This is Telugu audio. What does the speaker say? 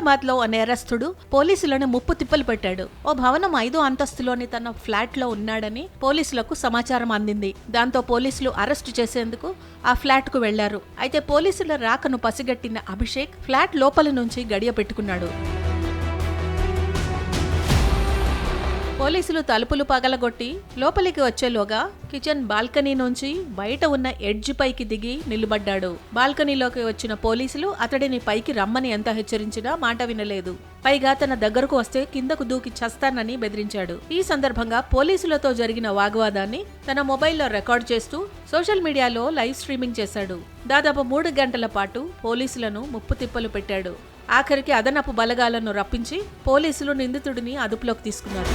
అహ్మద్లో నేరస్తుడు పోలీసులను ముప్పు తిప్పలు పెట్టాడు. ఓ భవనం ఐదో అంతస్తులోని తన ఫ్లాట్లో ఉన్నాడని పోలీసులకు సమాచారం అందింది. దాంతో పోలీసులు అరెస్టు చేసేందుకు ఆ ఫ్లాట్కు వెళ్ళారు. అయితే పోలీసుల రాకను పసిగట్టిన అభిషేక్ ఫ్లాట్ లోపల నుంచి గడియ పెట్టుకున్నాడు. పోలీసులు తలుపులు పగలగొట్టి లోపలికి వచ్చేలోగా కిచెన్ బాల్కనీ నుంచి బయట ఉన్న ఎడ్జ్ పైకి దిగి నిలబడ్డాడు. బాల్కనీలోకి వచ్చిన పోలీసులు అతడిని పైకి రమ్మని ఎంత హెచ్చరించినా మాట వినలేదు. పైగా తన దగ్గరకు వస్తే కిందకు దూకి చస్తానని బెదిరించాడు. ఈ సందర్భంగా పోలీసులతో జరిగిన వాగ్వాదాన్ని తన మొబైల్లో రికార్డ్ చేస్తూ సోషల్ మీడియాలో లైవ్ స్ట్రీమింగ్ చేశాడు. దాదాపు మూడు గంటల పాటు పోలీసులను ముప్పు తిప్పలు పెట్టాడు. ఆఖరికి అదనపు బలగాలను రప్పించి పోలీసులు నిందితుడిని అదుపులోకి తీసుకున్నారు.